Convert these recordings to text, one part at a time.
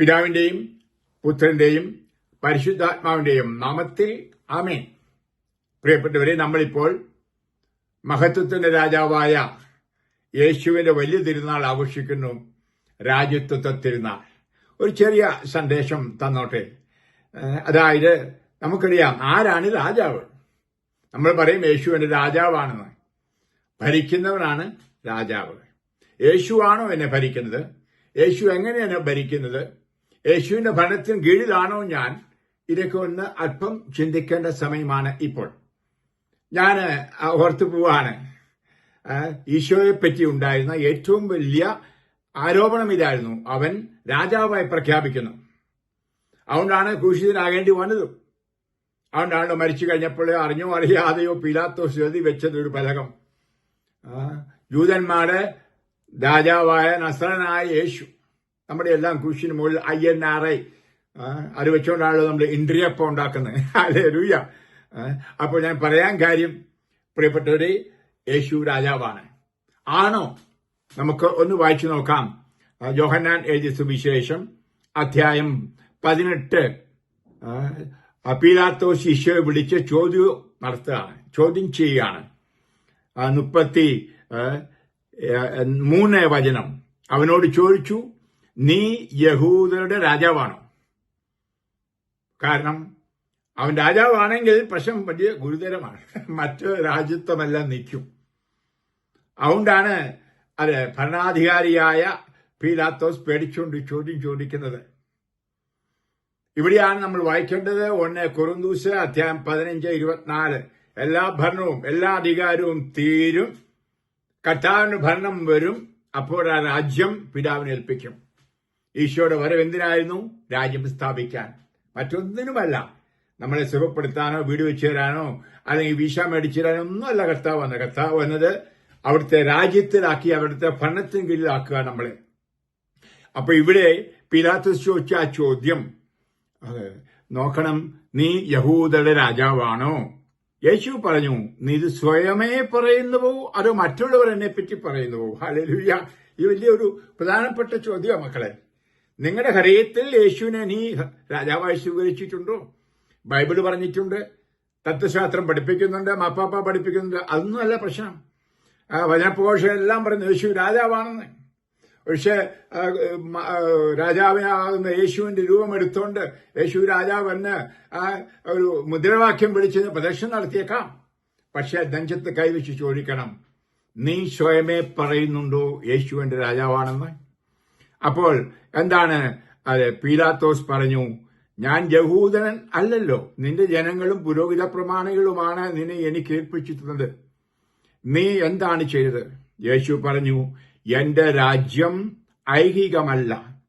പിതാവിന്റെയും പുത്രന്റെയും പരിശുദ്ധാത്മാവിന്റെയും നാമത്തിൽ ആമേൻ. പ്രിയപ്പെട്ടവരെ നമ്മളിപ്പോൾ മഹത്വത്തിന്റെ രാജാവായ യേശുവിന്റെ വലിയ തിരുനാൾ ആഘോഷിക്കുന്നു. രാജ്യത്വത്വ തിരുനാൾ. ഒരു ചെറിയ സന്ദേശം തന്നോട്ടെ. അതായത് നമുക്കറിയാം ആരാണ് രാജാവ്? നമ്മൾ പറയും യേശുവിന്റെ രാജാവാണെന്ന്. ഭരിക്കുന്നവനാണ് രാജാവ്. യേശുവാണോ എന്നെ ഭരിക്കുന്നത്? യേശു എങ്ങനെയാണ് ഭരിക്കുന്നത്? യേശുവിന്റെ ഭരണത്തിന് കീഴിലാണോ ഞാൻ? ഇതൊക്കെ ഒന്ന് അല്പം ചിന്തിക്കേണ്ട സമയമാണ് ഇപ്പോൾ. ഞാൻ ഓർത്തു പോവാണ്. ഈശോയെ പറ്റി ഉണ്ടായിരുന്ന ഏറ്റവും വലിയ ആരോപണം ഇതായിരുന്നു. അവൻ രാജാവായി പ്രഖ്യാപിക്കുന്നു. അതുകൊണ്ടാണ് ക്രൂശിതനാകേണ്ടി വന്നതും. അതുകൊണ്ടാണ് മരിച്ചു കഴിഞ്ഞപ്പോൾ അറിഞ്ഞോ അറിയാതെയോ പീലാത്തോസ് എഴുതി വെച്ചത് ഒരു പലകം. ജൂതന്മാരെ രാജാവായ നസ്രനായ യേശു. നമ്മുടെ എല്ലാം ക്രൂശിന് മുകളിൽ ഐ എൻ ആർ ഐ അത് വെച്ചുകൊണ്ടാണല്ലോ നമ്മൾ ഇന്ദ്രിയപ്പം ഉണ്ടാക്കുന്നത് അല്ലേ രൂയ അപ്പോൾ ഞാൻ പറയാൻ കാര്യം പ്രിയപ്പെട്ടവരെ യേശു രാജാവാണ്. ആണോ? നമുക്ക് ഒന്ന് വായിച്ചു നോക്കാം. ജോഹന്നാൻ എഴുതിയ സുവിശേഷം അധ്യായം പതിനെട്ട്. അപീലാത്തോ ശിഷ്യയെ വിളിച്ച് ചോദ്യം നടത്തുകയാണ്. ചോദ്യം ചെയ്യുകയാണ്. മുപ്പത്തി മൂന്ന് വചനം. അവനോട് ചോദിച്ചു നീ യഹൂദരുടെ രാജാവാണ്. കാരണം അവൻ രാജാവാണെങ്കിൽ പ്രശ്നം വലിയ ഗുരുതരമാണ്. മറ്റു രാജ്യത്വമെല്ലാം നിൽക്കും. അതുകൊണ്ടാണ് അത് ഭരണാധികാരിയായ പീലാത്തോസ് പേടിച്ചുകൊണ്ട് ചോദ്യം ചോദിക്കുന്നത്. ഇവിടെയാണ് നമ്മൾ വായിക്കേണ്ടത്. ഒന്ന് കുറുന്തൂസ് അധ്യായം പതിനഞ്ച് ഇരുപത്തിനാല്. എല്ലാ ഭരണവും എല്ലാ അധികാരവും തീരും. കർത്താവിന് ഭരണം വരും. അപ്പോൾ ആ രാജ്യം പിതാവിനെ ഏൽപ്പിക്കും. ഈശോയുടെ വരവ് എന്തിനായിരുന്നു രാജ്യം സ്ഥാപിക്കാൻ. മറ്റൊന്നിനുമല്ല നമ്മളെ സുഖപ്പെടുത്താനോ വീട് വെച്ചു തരാനോ അല്ലെങ്കിൽ വിഷ മേടിച്ചു തരാനോ ഒന്നുമല്ല കർത്താവ് വന്നത്. കർത്താവ് വന്നത് അവിടുത്തെ രാജ്യത്തിലാക്കി അവിടുത്തെ ഭരണത്തിന് കീഴിലാക്കുക നമ്മളെ. അപ്പൊ ഇവിടെ പിലാത്തസ് ചോദിച്ച ആ ചോദ്യം നോക്കണം നീ യഹൂദയുടെ രാജാവാണോ? യേശു പറഞ്ഞു നീ ഇത് സ്വയമേ പറയുന്നുവോ? അതോ മറ്റുള്ളവർ എന്നെ പറ്റി പറയുന്നുവോ? ഹല്ലേലൂയ. ഇത് വലിയൊരു പ്രധാനപ്പെട്ട ചോദ്യമാണ് മക്കളെ. നിങ്ങളുടെ ഹൃദയത്തിൽ യേശുവിനെ നീ രാജാവായി സ്വീകരിച്ചിട്ടുണ്ടോ? ബൈബിൾ പറഞ്ഞിട്ടുണ്ട് തത്വശാസ്ത്രം പഠിപ്പിക്കുന്നുണ്ട് മാപ്പാപ്പ പഠിപ്പിക്കുന്നുണ്ട്. അതൊന്നുമല്ല പ്രശ്നം. ആ, വചനപോഷം എല്ലാം പറഞ്ഞു യേശു രാജാവാണെന്ന്. പക്ഷെ രാജാവിനാകുന്ന യേശുവിന്റെ രൂപം എടുത്തോണ്ട് യേശു രാജാവ് എന്ന് ഒരു മുദ്രാവാക്യം വിളിച്ച് പ്രദർശനം നടത്തിയേക്കാം. പക്ഷെ നെഞ്ചത്ത് കൈവച്ച് ചോദിക്കണം നീ സ്വയമേ പറയുന്നുണ്ടോ യേശുവിന്റെ രാജാവാണെന്ന്? അപ്പോൾ എന്താണ്? അത് പീലാത്തോസ് പറഞ്ഞു ഞാൻ യഹൂദനൻ അല്ലല്ലോ. നിന്റെ ജനങ്ങളും പുരോഹിത പ്രമാണികളുമാണ് നിന്നെ എനിക്ക് ഏൽപ്പിച്ചിട്ടുള്ളത്. നീ എന്താണ് ചെയ്തത്? യേശു പറഞ്ഞു എന്റെ രാജ്യം ഐഹികമല്ല.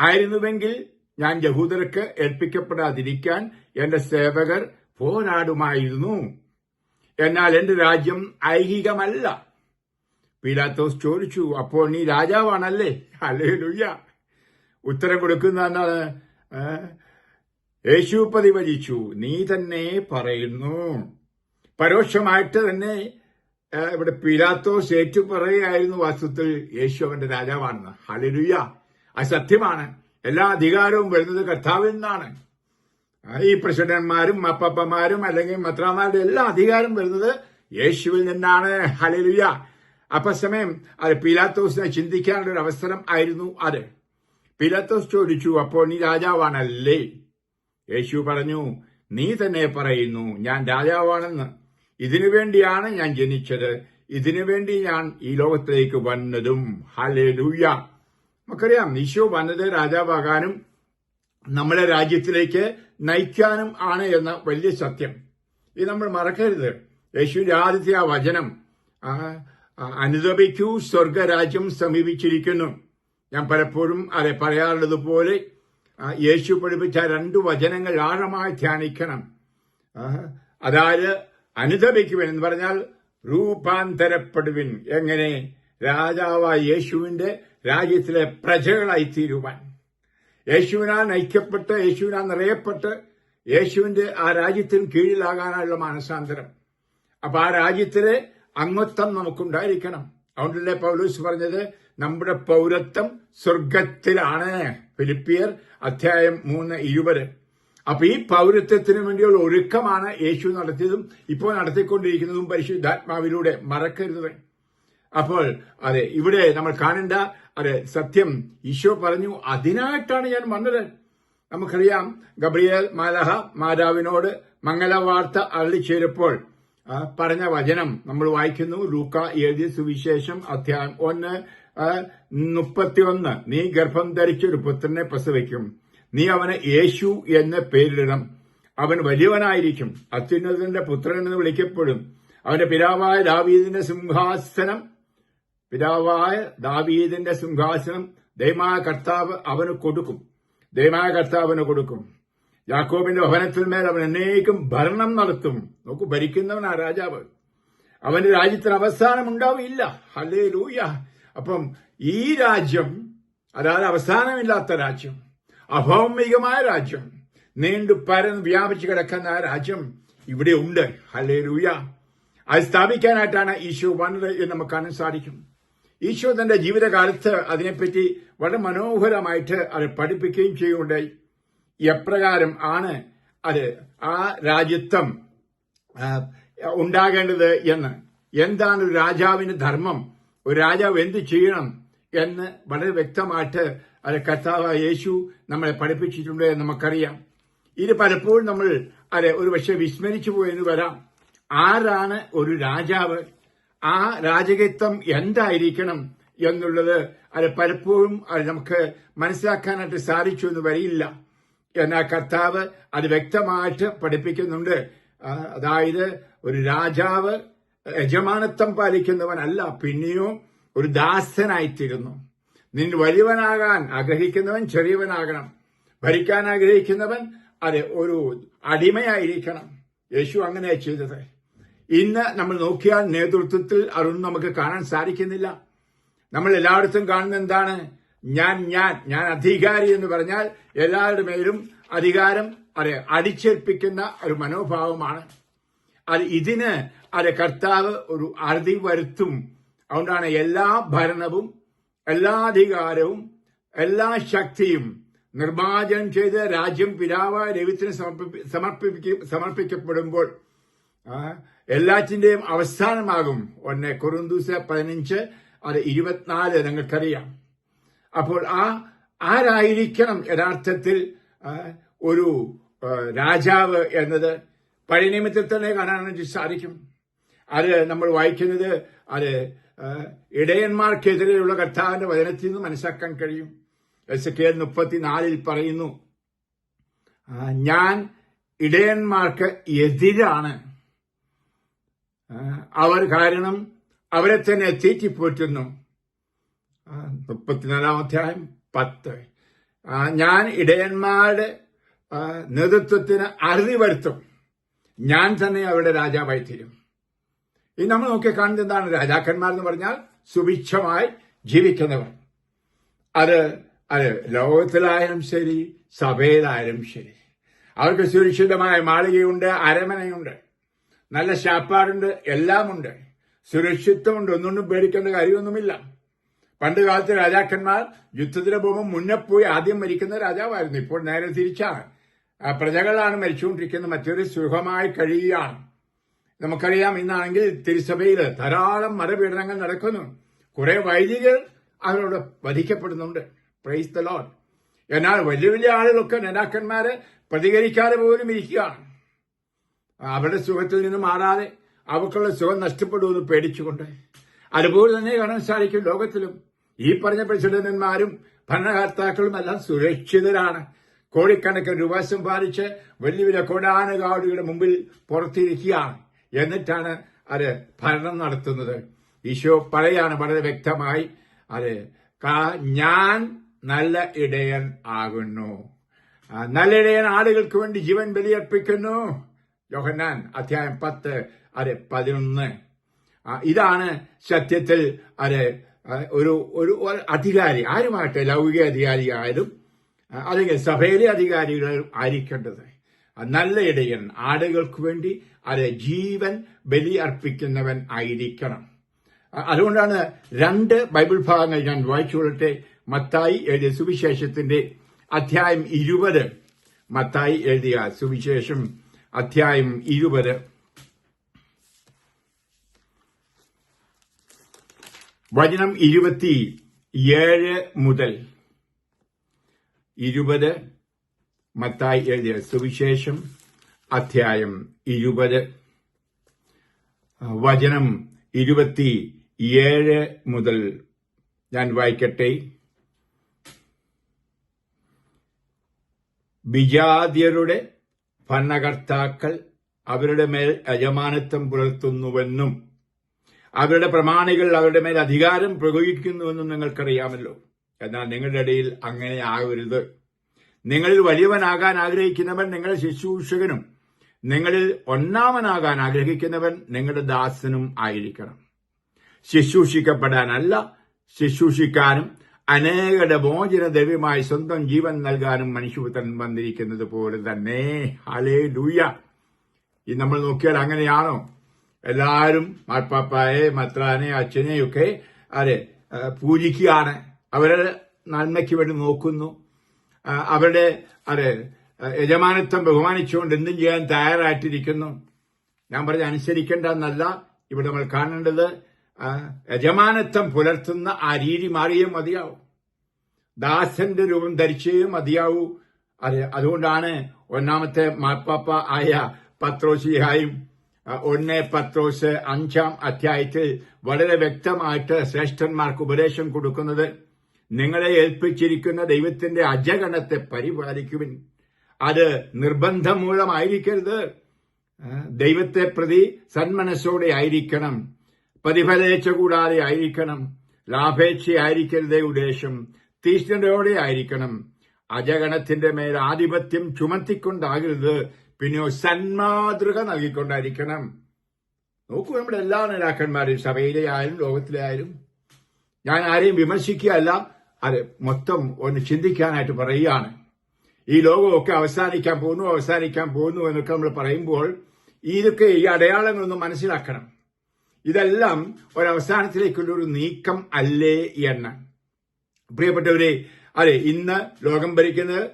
ആയിരുന്നുവെങ്കിൽ ഞാൻ യഹൂദർക്ക് ഏൽപ്പിക്കപ്പെടാതിരിക്കാൻ എന്റെ സേവകർ പോരാടുമായിരുന്നു. എന്നാൽ എന്റെ രാജ്യം ഐഹികമല്ല. പീലാത്തോസ് ചോദിച്ചു അപ്പോൾ നീ രാജാവാണല്ലേ? അല്ലേ ലുയ്യ ഉത്തരം കൊടുക്കുന്ന എന്നാണ്? യേശു നീ തന്നെ പറയുന്നു. പരോക്ഷമായിട്ട് തന്നെ ഇവിടെ പീലാത്തോസ് ഏറ്റു പറയുകയായിരുന്നു വാസ്തുത്തിൽ യേശു അവന്റെ രാജാവാണെന്ന്. ഹലിലുയ്യ അത് സത്യമാണ്. എല്ലാ അധികാരവും വരുന്നത് കർത്താവിൽ നിന്നാണ്. ഈ പ്രസിഡന്റ്മാരും അപ്പപ്പമാരും അല്ലെങ്കിൽ മത്രാമാരുടെ എല്ലാ അധികാരം വരുന്നത് യേശുവിൽ നിന്നാണ്. ഹലിലുയ്യ അപ്പൊ സമയം അത് പീലാത്തോസിനെ ചിന്തിക്കാനുള്ള ഒരു അവസരം ആയിരുന്നു അത്. പീലാത്തോസ് ചോദിച്ചു അപ്പോൾ നീ രാജാവാണല്ലേ? യേശു പറഞ്ഞു നീ തന്നെ പറയുന്നു ഞാൻ രാജാവാണെന്ന്. ഇതിനു വേണ്ടിയാണ് ഞാൻ ജനിച്ചത്. ഇതിനു വേണ്ടി ഞാൻ ഈ ലോകത്തിലേക്ക് വന്നതും. ഹലേ ലൂയ നമുക്കറിയാം ഈശോ വന്നത് രാജാവാകാനും നമ്മളെ രാജ്യത്തിലേക്ക് നയിക്കാനും ആണ് എന്ന വലിയ സത്യം. ഇത് നമ്മൾ മറക്കരുത്. യേശുവിന്റെ ആദ്യത്തെ ആ വചനം അനുദപിക്കൂ സ്വർഗരാജ്യം സമീപിച്ചിരിക്കുന്നു. ഞാൻ പലപ്പോഴും അതെ പറയാറുള്ളതുപോലെ യേശു പഠിപ്പിച്ച രണ്ടു വചനങ്ങൾ ആഴമായി ധ്യാനിക്കണം. അതായത് അനുദപിക്കുവൻ എന്ന് പറഞ്ഞാൽ രൂപാന്തരപ്പെടുവിൻ. എങ്ങനെ? രാജാവായ യേശുവിന്റെ രാജ്യത്തിലെ പ്രജകളായി തീരുവാൻ യേശുവിനാൽ നയിക്കപ്പെട്ട് യേശുവിനാൽ നിറയപ്പെട്ട് യേശുവിന്റെ ആ രാജ്യത്തിന് കീഴിലാകാനുള്ള മാനസാന്തരം. അപ്പൊ ആ രാജ്യത്തിലെ അംഗത്വം നമുക്കുണ്ടായിരിക്കണം. അതുകൊണ്ടല്ലേ പൗലൂസ് പറഞ്ഞത്? നമ്മുടെ പൗരത്വം സ്വർഗത്തിലാണ്. ഫിലിപ്പിയർ അധ്യായം മൂന്ന് ഇരുപത്. അപ്പൊ ഈ പൗരത്വത്തിന് വേണ്ടിയുള്ള ഒരുക്കമാണ് യേശു നടത്തിയതും ഇപ്പോൾ നടത്തിക്കൊണ്ടിരിക്കുന്നതും പരിശുദ്ധാത്മാവിലൂടെ മറക്കരുത്. അപ്പോൾ അതെ ഇവിടെ നമ്മൾ കാണേണ്ട അതെ സത്യം. ഈശോ പറഞ്ഞു അതിനായിട്ടാണ് ഞാൻ വന്നത്. നമുക്കറിയാം ഗബ്രിയേൽ മാലഹ മാതാവിനോട് മംഗളവാർത്ത അള്ളിച്ചേരപ്പോൾ പറഞ്ഞ വചനം നമ്മൾ വായിക്കുന്നു. ലൂക്ക എഴുതിയ സുവിശേഷം അധ്യായം ഒന്ന് മുപ്പത്തിയൊന്ന്. നീ ഗർഭം ധരിച്ചൊരു പുത്രനെ പ്രസവിക്കും. നീ അവന് യേശു എന്ന് പേരിടണം. അവൻ വലിയവനായിരിക്കും. അത്യുന്നതന്റെ പുത്രൻ എന്ന് വിളിക്കപ്പെടും. അവന്റെ പിതാവായ ദാവീദിന്റെ സിംഹാസനം പിതാവായ ദാവീദിന്റെ സിംഹാസനം ദൈവമായ കർത്താവ് അവന് കൊടുക്കും. ദൈവമായ കർത്താവിന് കൊടുക്കും. യാക്കോബിന്റെ ഭവനത്തിന്മേൽ അവൻ എന്നേക്കും ഭരണം നടത്തും. നോക്കൂ ഭരിക്കുന്നവനാ രാജാവ്. അവന്റെ രാജ്യത്തിന് അവസാനം ഉണ്ടാവില്ല. ഹലേ ലൂയ അപ്പം ഈ രാജ്യം അതായത് അവസാനമില്ലാത്ത രാജ്യം അഭൗമികമായ രാജ്യം നീണ്ടു പരന്ന് വ്യാപിച്ചു കിടക്കുന്ന ആ രാജ്യം ഇവിടെ ഉണ്ട്. ഹലേ ലൂയ അത് സ്ഥാപിക്കാനായിട്ടാണ് ഈശോ വന്നത് എന്ന് നമുക്ക് കാണാൻ സാധിക്കും. ഈശോ തന്റെ ജീവിതകാലത്ത് അതിനെപ്പറ്റി വളരെ മനോഹരമായിട്ട് അത് പഠിപ്പിക്കുകയും ചെയ്യുകയുണ്ടായി എപ്രകാരം ആണ് അത് ആ രാജ്യത്വം ഉണ്ടാകേണ്ടത് എന്ന്. എന്താണ് ഒരു രാജാവിന് ധർമ്മം? ഒരു രാജാവ് എന്ത് ചെയ്യണം എന്ന് വളരെ വ്യക്തമായിട്ട് അത് കർത്താവ് യേശു നമ്മളെ പഠിപ്പിച്ചിട്ടുണ്ട് എന്ന് നമുക്കറിയാം. ഇത് പലപ്പോഴും നമ്മൾ അത് ഒരു പക്ഷെ വിസ്മരിച്ചു പോയെന്ന് വരാം. ആരാണ് ഒരു രാജാവ്? ആ രാജകത്വം എന്തായിരിക്കണം എന്നുള്ളത് അത് പലപ്പോഴും അത് നമുക്ക് മനസ്സിലാക്കാനായിട്ട് സാധിച്ചു എന്ന് വരില്ല. എന്നാൽ കർത്താവ് അത് വ്യക്തമായിട്ട് പഠിപ്പിക്കുന്നുണ്ട്. അതായത് ഒരു രാജാവ് യജമാനത്വം പാലിക്കുന്നവനല്ല പിന്നെയും ഒരു ദാസനായിത്തീരുന്നു. നിൻ വലിയവനാകാൻ ആഗ്രഹിക്കുന്നവൻ ചെറിയവനാകണം. ഭരിക്കാൻ ആഗ്രഹിക്കുന്നവൻ അത് ഒരു അടിമയായിരിക്കണം. യേശു അങ്ങനെ ചെയ്തത്. ഇന്ന് നമ്മൾ നോക്കിയാൽ നേതൃത്വത്തിൽ അതൊന്നും നമുക്ക് കാണാൻ സാധിക്കുന്നില്ല. നമ്മൾ എല്ലായിടത്തും കാണുന്ന എന്താണ്? ഞാൻ ഞാൻ ഞാൻ അധികാരി എന്ന് പറഞ്ഞാൽ എല്ലാവരുടെ മേലും അധികാരം അത് അടിച്ചേൽപ്പിക്കുന്ന ഒരു മനോഭാവമാണ്. അത് ഇതിന് അത് കർത്താവ് ഒരു അറുതി വരുത്തും. അതുകൊണ്ടാണ് എല്ലാ ഭരണവും എല്ലാ അധികാരവും എല്ലാ ശക്തിയും നിർമ്മാർജനം ചെയ്ത് രാജ്യം പിതാവായ ദൈവത്തിന് സമർപ്പി സമർപ്പിക്ക സമർപ്പിക്കപ്പെടുമ്പോൾ എല്ലാറ്റിന്റെയും അവസാനമാകും. ഒന്ന് കുറുന്തൂസ് പതിനഞ്ച് അത് ഇരുപത്തിനാല് നിങ്ങൾക്കറിയാം. അപ്പോൾ ആ ആരായിരിക്കണം യഥാർത്ഥത്തിൽ ഒരു രാജാവ് എന്നത്? പഴയ നിയമത്തിൽ തന്നെ കാണാനായിട്ട് സാധിക്കും. അത് നമ്മൾ വായിക്കുന്നത് അത് ഇടയന്മാർക്കെതിരെയുള്ള കർത്താവിന്റെ വചനത്തിൽ നിന്ന് മനസ്സിലാക്കാൻ കഴിയും. എസ് കെ മുപ്പത്തിനാലിൽ പറയുന്നു ഞാൻ ഇടയന്മാർക്ക് എതിരാണ്. അവർ കാരണം അവരെ തന്നെ തീറ്റിപ്പോറ്റുന്നു. മുപ്പത്തിനാലാം അധ്യായം പത്ത്. ഞാൻ ഇടയന്മാരുടെ നേതൃത്വത്തിന് അറുതി വരുത്തും. ഞാൻ തന്നെ അവരുടെ രാജാവായി തീരും. ഈ നമ്മൾ നോക്കി കാണുന്നത് എന്താണ്? രാജാക്കന്മാർ എന്ന് പറഞ്ഞാൽ സുഭിക്ഷമായി ജീവിക്കുന്നവർ. അത് അത് ലോകത്തിലായാലും ശരി സഭയിലായാലും ശരി. അവർക്ക് സുരക്ഷിതമായ മാളികയുണ്ട് അരമനയുണ്ട്. നല്ല ശാപ്പാടുണ്ട് എല്ലാമുണ്ട്. സുരക്ഷിതമുണ്ട് ഒന്നൊന്നും പേടിക്കേണ്ട കാര്യമൊന്നുമില്ല. പണ്ട് കാലത്ത് രാജാക്കന്മാർ യുദ്ധത്തിന് പോകുമ്പോൾ മുന്നേ പോയി ആദ്യം മരിക്കുന്ന രാജാവായിരുന്നു. ഇപ്പോൾ നേരെ തിരിച്ചാണ്. പ്രജകളാണ് മരിച്ചുകൊണ്ടിരിക്കുന്നത്. മറ്റൊരു സുഖമായി കഴിയുകയാണ്. നമുക്കറിയാം ഇന്നാണെങ്കിൽ തിരുസഭയിൽ ധാരാളം മതപീഡനങ്ങൾ നടക്കുന്നു. കുറെ വൈദികർ അവരോട് വധിക്കപ്പെടുന്നുണ്ട്. പ്രൈസ് ദ ലോഡ് എന്നാൽ വലിയ വലിയ ആളുകളൊക്കെ നേതാക്കന്മാരെ പ്രതികരിക്കാതെ പോലും ഇരിക്കുകയാണ്. അവരുടെ സുഖത്തിൽ നിന്ന് മാറാതെ അവർക്കുള്ള സുഖം നഷ്ടപ്പെടുമെന്ന് പേടിച്ചുകൊണ്ട് അതുപോലെ തന്നെ കാണാൻ സാധിക്കും ലോകത്തിലും ഈ പറഞ്ഞ പ്രസിഡന്റന്മാരും ഭരണകർത്താക്കളും എല്ലാം സുരക്ഷിതരാണ്. കോടിക്കണക്കിന് രൂപ സമ്പാദിച്ച് വലിയ വലിയ കൊടാനുകാടുകളുടെ മുമ്പിൽ പുറത്തിരിക്കുകയാണ്. എന്നിട്ടാണ് അത് ഭരണം നടത്തുന്നത്. ഈശോ പറയാണ് വളരെ വ്യക്തമായി അത് ഞാൻ നല്ല ഇടയൻ ആകുന്നു. നല്ല ഇടയൻ ആളുകൾക്ക് വേണ്ടി ജീവൻ ബലിയർപ്പിക്കുന്നു. യോഹന്നാൻ അധ്യായം പത്ത് അത് പതിനൊന്ന്. ഇതാണ് സത്യത്തിൽ അത് ഒരു ഒരു അധികാരി ആരുമായിട്ട് ലൗകിക അധികാരിയായാലും അല്ലെങ്കിൽ സഭയിലെ അധികാരികൾ ആയിരിക്കേണ്ടത്. നല്ല ഇടയൻ ആടുകൾക്ക് വേണ്ടി അത് ജീവൻ ബലി അർപ്പിക്കുന്നവൻ ആയിരിക്കണം അതുകൊണ്ടാണ് രണ്ട് ബൈബിൾ ഭാഗങ്ങൾ ഞാൻ വായിച്ചുകൊള്ളട്ടെ മത്തായി എഴുതിയ സുവിശേഷത്തിന്റെ അധ്യായം ഇരുപത്. മത്തായി എഴുതിയ സുവിശേഷം അധ്യായം ഇരുപത്. വചനം ഇരുപത്തി ഏഴ് മുതൽ ഇരുപത് മത്തായി എഴുതിയ സുവിശേഷം അധ്യായം ഇരുപത്. വചനം ഇരുപത്തി ഏഴ് മുതൽ ഞാൻ വായിക്കട്ടെ. വിജാതിയരുടെ ഭരണകർത്താക്കൾ അവരുടെ മേൽ യജമാനത്വം പുലർത്തുന്നുവെന്നും അവരുടെ പ്രമാണികൾ അവരുടെ മേൽ അധികാരം പ്രയോഗിക്കുന്നുവെന്നും നിങ്ങൾക്കറിയാമല്ലോ. എന്നാൽ നിങ്ങളുടെ ഇടയിൽ അങ്ങനെ ആകരുത്. നിങ്ങളിൽ വലിയവനാകാൻ ആഗ്രഹിക്കുന്നവൻ നിങ്ങളുടെ ശുശ്രൂഷകനും നിങ്ങളിൽ ഒന്നാമനാകാൻ ആഗ്രഹിക്കുന്നവൻ നിങ്ങളുടെ ദാസനും ആയിരിക്കണം. ശുശ്രൂഷിക്കപ്പെടാനല്ല ശുശ്രൂഷിക്കാനും അനേകരുടെ മോചന ദ്രവ്യമായി സ്വന്തം ജീവൻ നൽകാനും മനുഷ്യപുത്രൻ വന്നിരിക്കുന്നത് പോലെ തന്നെ. ഹലേ ലൂയ ഈ നമ്മൾ നോക്കിയാൽ അങ്ങനെയാണോ? എല്ലാവരും മാർപ്പാപ്പായെ മത്രാനെ അച്ഛനെയൊക്കെ അതെ പൂജിക്കുകയാണ്. അവരുടെ നന്മയ്ക്ക് വേണ്ടി നോക്കുന്നു. അവരുടെ അതെ യജമാനത്വം ബഹുമാനിച്ചുകൊണ്ട് എന്തും ചെയ്യാൻ തയ്യാറായിട്ടിരിക്കുന്നു. ഞാൻ പറഞ്ഞ അനുസരിക്കേണ്ട എന്നല്ല ഇവിടെ നമ്മൾ കാണേണ്ടത്. യജമാനത്വം പുലർത്തുന്ന ആ രീതി മാറിയേ മതിയാവും. ദാസന്റെ രൂപം ധരിച്ചേ മതിയാവൂ. അതെ അതുകൊണ്ടാണ് ഒന്നാമത്തെ മാർപ്പാപ്പ ആയ പത്രോസിഹായും ഒന്ന് പത്രോസ് അഞ്ചാം അധ്യായത്തിൽ വളരെ വ്യക്തമായിട്ട് ശ്രേഷ്ഠന്മാർക്ക് ഉപദേശം കൊടുക്കുന്നത് നിങ്ങളെ ഏൽപ്പിച്ചിരിക്കുന്ന ദൈവത്തിന്റെ അജഗണത്തെ പരിപാലിക്കുവിൻ. അത് നിർബന്ധം മൂലമായിരിക്കരുത്. ദൈവത്തെ പ്രതി സന്മനസ്സോടെ ആയിരിക്കണം. പ്രതിഫലേച്ച കൂടാതെ ആയിരിക്കണം. ലാഭേച്ഛയായിരിക്കരുതേ ഉദ്ദേശം തീഷ്ണതയോടെ ആയിരിക്കണം. അജഗണത്തിന്റെ മേൽ ആധിപത്യം ചുമത്തിക്കൊണ്ടാകരുത്. പിന്നെയോ സന്മാതൃക നൽകിക്കൊണ്ടായിരിക്കണം. നോക്കൂ നമ്മുടെ എല്ലാ നേതാക്കന്മാരും സഭയിലെ ആയാലും ലോകത്തിലെ ആയാലും ഞാൻ ആരെയും വിമർശിക്കുകയല്ല അത് മൊത്തം ഒന്ന് ചിന്തിക്കാനായിട്ട് പറയുകയാണ്. ഈ ലോകമൊക്കെ അവസാനിക്കാൻ പോകുന്നു അവസാനിക്കാൻ പോകുന്നു എന്നൊക്കെ നമ്മൾ പറയുമ്പോൾ ഇതൊക്കെ ഈ അടയാളങ്ങളൊന്ന് മനസ്സിലാക്കണം. ഇതെല്ലാം ഒരവസാനത്തിലേക്കുള്ള ഒരു നീക്കം അല്ലേ എന്ന്. പ്രിയപ്പെട്ടവരെ അതെ ഇന്ന് ലോകം ഭരിക്കുന്നത്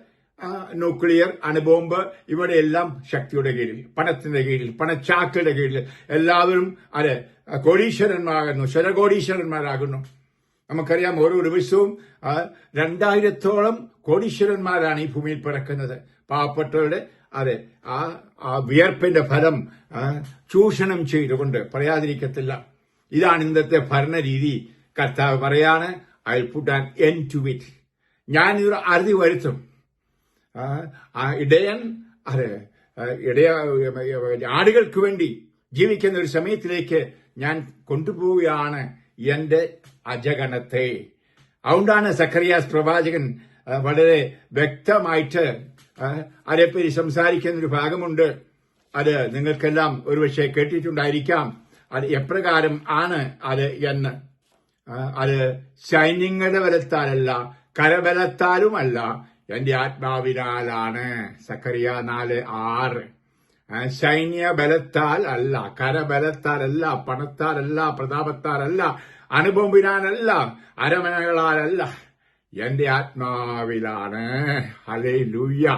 ന്യൂക്ലിയർ അണുബോംബ് ഇവിടെയെല്ലാം ശക്തിയുടെ കീഴിൽ പണത്തിന്റെ കീഴിൽ പണച്ചാക്കളുടെ കീഴിൽ എല്ലാവരും അതെ കോടീശ്വരന്മാരാകുന്നു ശരകോടീശ്വരന്മാരാകുന്നു. നമുക്കറിയാം ഓരോ ദിവസവും രണ്ടായിരത്തോളം കോടീശ്വരന്മാരാണ് ഈ ഭൂമിയിൽ പിറക്കുന്നത്. പാവപ്പെട്ടവരുടെ അതെ ആ വിയർപ്പിന്റെ ഫലം ചൂഷണം ചെയ്തുകൊണ്ട് പറയാതിരിക്കത്തില്ല. ഇതാണ് ഇന്നത്തെ ഭരണരീതി. കർത്താവ് പറയാണ് I put an end to it ഞാൻ അറുതി വരുത്തും. ഇടയൻ അതെ ഇടയ ആടുകൾക്ക് വേണ്ടി ജീവിക്കുന്ന ഒരു സമയത്തിലേക്ക് ഞാൻ കൊണ്ടുപോവുകയാണ് എന്റെ അജഗണത്തെ. അതുകൊണ്ടാണ് സക്കറിയാസ് പ്രവാചകൻ വളരെ വ്യക്തമായിട്ട് അതേപ്പറ്റി സംസാരിക്കുന്ന ഒരു ഭാഗമുണ്ട്. അത് നിങ്ങൾക്കെല്ലാം ഒരുപക്ഷെ കേട്ടിട്ടുണ്ടായിരിക്കാം. അത് എപ്രകാരം ആണ് അത് എന്ന്. അത് സൈന്യങ്ങളുടെ ബലത്താലല്ല കരബലത്താലുമല്ല എന്റെ ആത്മാവിനാലാണ് സക്കറിയ നാല് ആറ്. സൈന്യ ബലത്താൽ അല്ല കരബലത്താലല്ല പണത്താലല്ല പ്രതാപത്താലല്ല അനുഭവിനാനല്ല അരമനകളാലല്ല എന്റെ ആത്മാവിലാണ്. ഹലേ ലൂയ്യ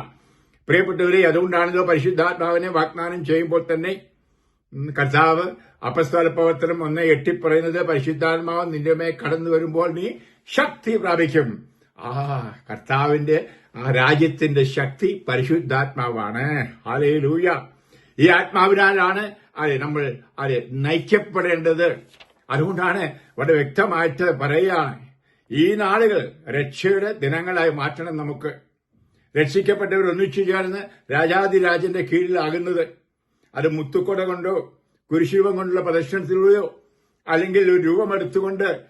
പ്രിയപ്പെട്ടവരെ അതുകൊണ്ടാണല്ലോ പരിശുദ്ധാത്മാവിനെ വാഗ്ദാനം ചെയ്യുമ്പോൾ തന്നെ കർത്താവ് അപസ്തല പ്രവർത്തനം ഒന്ന് എട്ടിപ്പറയുന്നത് പരിശുദ്ധാത്മാവ് നിന്റെ മേ കടന്നു വരുമ്പോൾ നീ ശക്തി പ്രാപിക്കും. ആ കർത്താവിന്റെ ആ രാജ്യത്തിന്റെ ശക്തി പരിശുദ്ധാത്മാവാണ്. അലേ ലൂയ ഈ ആത്മാവിനാലാണ് അതെ നമ്മൾ അതെ നയിക്കപ്പെടേണ്ടത്. അതുകൊണ്ടാണ് വളരെ വ്യക്തമായിട്ട് പറയുകയാണ്. ഈ നാളുകൾ രക്ഷയുടെ ദിനങ്ങളായി മാറ്റണം നമുക്ക്. രക്ഷിക്കപ്പെട്ടവർ ഒന്നിച്ചു ചേർന്ന് രാജാതിരാജന്റെ കീഴിലാകുന്നത്. അത് മുത്തുക്കൊട കൊണ്ടോ കുരിശുരൂപം കൊണ്ടുള്ള പ്രദർശനത്തിലൂടെയോ അല്ലെങ്കിൽ ഒരു രൂപമെടുത്തുകൊണ്ട്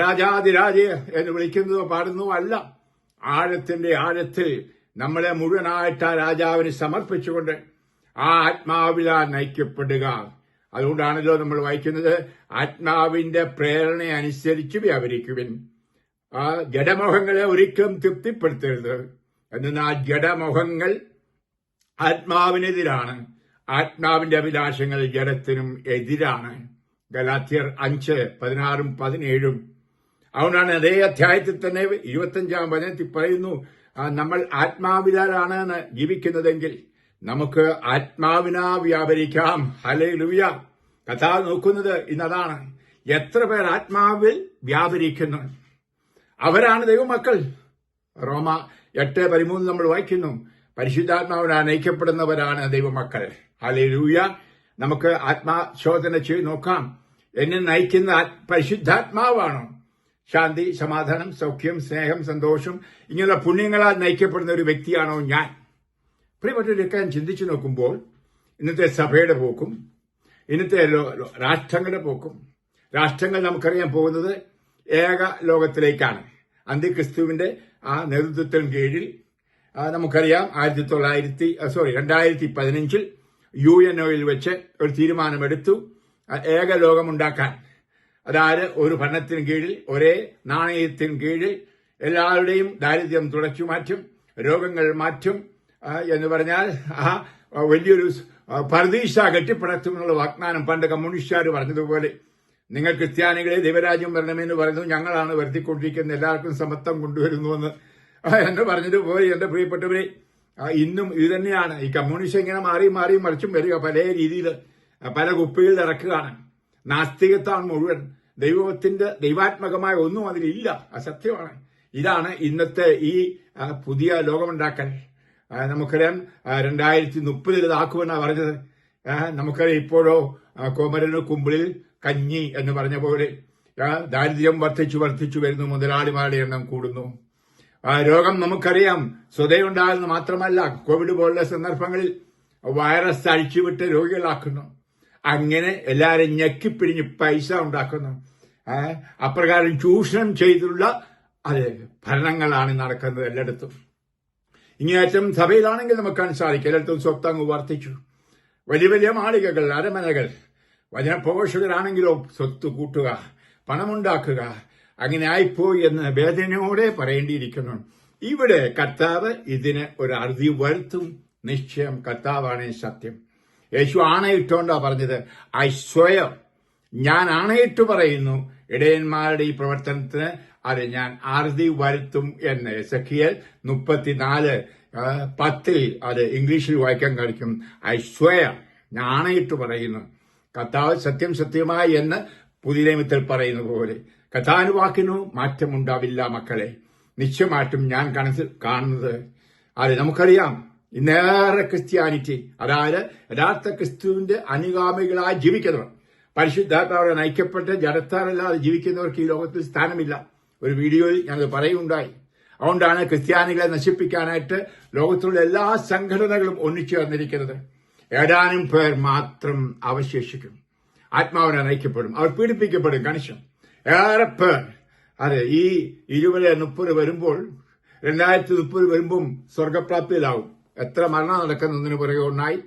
രാജാതിരാജ എന്ന് വിളിക്കുന്നതോ പാടുന്നതോ അല്ല. ആഴത്തിന്റെ ആഴത്തിൽ നമ്മളെ മുഴുവനായിട്ട് ആ രാജാവിന് സമർപ്പിച്ചുകൊണ്ട് ആ ആത്മാവിലാ നയിക്കപ്പെടുക. അതുകൊണ്ടാണല്ലോ നമ്മൾ വായിക്കുന്നത് ആത്മാവിന്റെ പ്രേരണ അനുസരിച്ച് വ്യാപരിക്കുവിൻ. ആ ജഡമോഹങ്ങളെ ഒരിക്കലും തൃപ്തിപ്പെടുത്തരുത്. എന്നാൽ ആ ജഡമോഹങ്ങൾ ആത്മാവിനെതിരാണ്. ആത്മാവിന്റെ അഭിലാഷങ്ങൾ ജഡത്തിനും എതിരാണ്. ഗലാത്യർ അഞ്ച് പതിനാറും പതിനേഴും അതുകൊണ്ടാണ് അതേ അധ്യായത്തിൽ തന്നെ ഇരുപത്തഞ്ചാം വചനത്തിൽ പറയുന്നു നമ്മൾ ആത്മാവിനാലാണ് ജീവിക്കുന്നതെങ്കിൽ നമുക്ക് ആത്മാവിനാ വ്യാപരിക്കാം. ഹലേ ലുവിയ കഥാ നോക്കുന്നത് ഇന്നതാണ്. എത്ര പേർ ആത്മാവിൽ വ്യാപരിക്കുന്നു? അവരാണ് ദൈവമക്കൾ. റോമ എട്ട് പതിമൂന്ന് നമ്മൾ വായിക്കുന്നു. പരിശുദ്ധാത്മാവിനാൽ നയിക്കപ്പെടുന്നവരാണ് ദൈവമക്കൾ. ലുവിയ നമുക്ക് ആത്മാശോധന ചെയ്ത് നോക്കാം. എന്നെ നയിക്കുന്ന പരിശുദ്ധാത്മാവാണോ? ശാന്തി സമാധാനം സൗഖ്യം സ്നേഹം സന്തോഷം ഇങ്ങനെയുള്ള പുണ്യങ്ങളാൽ നയിക്കപ്പെടുന്ന ഒരു വ്യക്തിയാണോ ഞാൻ? പ്രിയപ്പെട്ടവരൊക്കെ ഞാൻ ചിന്തിച്ചു നോക്കുമ്പോൾ ഇന്നത്തെ സഭയുടെ പോക്കും ഇന്നത്തെ രാഷ്ട്രങ്ങളുടെ പോക്കും രാഷ്ട്രങ്ങൾ നമുക്കറിയാൻ പോകുന്നത് ഏക ലോകത്തിലേക്കാണ്. അന്ത്യക്രിസ്തുവിന്റെ ആ നേതൃത്വത്തിന് കീഴിൽ നമുക്കറിയാം ആയിരത്തി തൊള്ളായിരത്തി സോറി രണ്ടായിരത്തി പതിനഞ്ചിൽ യു എൻ ഒയിൽ വെച്ച് ഒരു തീരുമാനമെടുത്തു. ഏക ലോകമുണ്ടാക്കാൻ അതായത് ഒരു ഭരണത്തിന് കീഴിൽ ഒരേ നാണയത്തിന് കീഴിൽ എല്ലാവരുടെയും ദാരിദ്ര്യം തുടച്ചു മാറ്റും രോഗങ്ങൾ മാറ്റും എന്ന് പറഞ്ഞാൽ ആ വലിയൊരു കെട്ടിപ്പടത്തും എന്നുള്ള വാഗ്ദാനം പണ്ട് കമ്മ്യൂണിസ്റ്റുകാർ പറഞ്ഞതുപോലെ. നിങ്ങൾ ക്രിസ്ത്യാനികളെ ദൈവരാജ്യം വരണമെന്ന് പറയുന്നു ഞങ്ങളാണ് വരുത്തിക്കൊണ്ടിരിക്കുന്നത് എല്ലാവർക്കും സമത്വം കൊണ്ടുവരുന്നുവെന്ന് എന്ന് പറഞ്ഞതുപോലെ എന്റെ പ്രിയപ്പെട്ടവരെ ഇന്നും ഇത് തന്നെയാണ്. ഈ കമ്മ്യൂണിസ്റ്റ് ഇങ്ങനെ മാറി മാറി മറിച്ചും വരിക പല രീതിയിൽ പല കുപ്പികളിൽ ഇറക്കുകയാണ്. നാസ്തികത്വമാണ് മുഴുവൻ ദൈവത്തിന്റെ ദൈവാത്മകമായ ഒന്നും അതിലില്ല. അസത്യമാണ് ഇതാണ് ഇന്നത്തെ ഈ പുതിയ ലോകമുണ്ടാക്കൽ. നമുക്കറിയാം രണ്ടായിരത്തി മുപ്പതിൽ ഇതാക്കുമെന്നാണ് പറഞ്ഞത്. നമുക്കറിയാം ഇപ്പോഴോ കോമരന് കുമ്പിളിൽ കഞ്ഞി എന്ന് പറഞ്ഞ പോലെ. ദാരിദ്ര്യം വർദ്ധിച്ചു വർദ്ധിച്ചു വരുന്നു മുതലാളിമാരുടെ എണ്ണം കൂടുന്നു. രോഗം നമുക്കറിയാം സ്വതയുണ്ടാകുന്ന മാത്രമല്ല കോവിഡ് പോലുള്ള സന്ദർഭങ്ങളിൽ വൈറസ് അഴിച്ചുവിട്ട് രോഗികളാക്കുന്നു. അങ്ങനെ എല്ലാവരും ഞെക്കിപ്പിടിഞ്ഞ് പൈസ ഉണ്ടാക്കുന്നു. അപ്രകാരം ചൂഷണം ചെയ്തുള്ള അത് ഭരണങ്ങളാണ് നടക്കുന്നത് എല്ലായിടത്തും. ഇങ്ങേയറ്റം സഭയിലാണെങ്കിൽ നമുക്ക് കാണാൻ സാധിക്കും എല്ലായിടത്തും സ്വത്തങ്ങ് വർദ്ധിച്ചു. വലിയ വലിയ മാളികകൾ അരമനകൾ വചനപോഷകരാണെങ്കിലോ സ്വത്ത് കൂട്ടുക പണമുണ്ടാക്കുക അങ്ങനെ ആയിപ്പോയി എന്ന് വേദനയോടെ പറയേണ്ടിയിരിക്കുന്നു. ഇവിടെ കർത്താവ് ഇതിന് ഒരു അറുതി വരുത്തും. നിശ്ചയം കർത്താവാണ് സത്യം. യേശു ആണയിട്ടോണ്ടാ പറഞ്ഞത്. ഐ സ്വയം ഞാൻ ആണയിട്ട് പറയുന്നു. ഇടയന്മാരുടെ ഈ പ്രവർത്തനത്തിന് അത് ഞാൻ അറുതി വരുത്തും എന്ന്. സഖിയൽ മുപ്പത്തിനാല് പത്തിൽ അത് ഇംഗ്ലീഷിൽ വായിക്കാൻ കഴിക്കും. ഐ സ്വയം ഞാൻ ആണയിട്ട് പറയുന്നു. കർത്താവ് സത്യം സത്യമായി എന്ന് പുതിയ പറയുന്ന പോലെ. കഥാനുവാക്കിനു മാറ്റമുണ്ടാവില്ല മക്കളെ. നിശ്ചയമായിട്ടും ഞാൻ കാണുന്നത്. അത് നമുക്കറിയാം. ഇന്നേറെ ക്രിസ്ത്യാനിറ്റി. അതായത് യഥാർത്ഥ ക്രിസ്തുവിന്റെ അനുഗാമികളായി ജീവിക്കുന്നവർ. പരിശുദ്ധാത്മാവെ നയിക്കപ്പെട്ട് ജഡത്താറല്ലാതെ ജീവിക്കുന്നവർക്ക് ഈ ലോകത്തിൽ സ്ഥാനമില്ല. ഒരു വീഡിയോയിൽ ഞാനത് പറയുകയുണ്ടായി. അതുകൊണ്ടാണ് ക്രിസ്ത്യാനികളെ നശിപ്പിക്കാനായിട്ട് ലോകത്തുള്ള എല്ലാ സംഘടനകളും ഒന്നിച്ചു വന്നിരിക്കുന്നത്. ഏതാനും പേർ മാത്രം അവശേഷിക്കും. ആത്മാവിനെ നയിക്കപ്പെടും. അവർ പീഡിപ്പിക്കപ്പെടും കണിശം. ഏറെ പേർ. അതെ ഈ ഇരുപത് മുപ്പത് വരുമ്പോൾ രണ്ടായിരത്തി മുപ്പത് വരുമ്പം സ്വർഗപ്രാപ്തിയിലാവും എത്ര മരണം നടക്കുന്നതിന് പുറകെ ഉണ്ടായി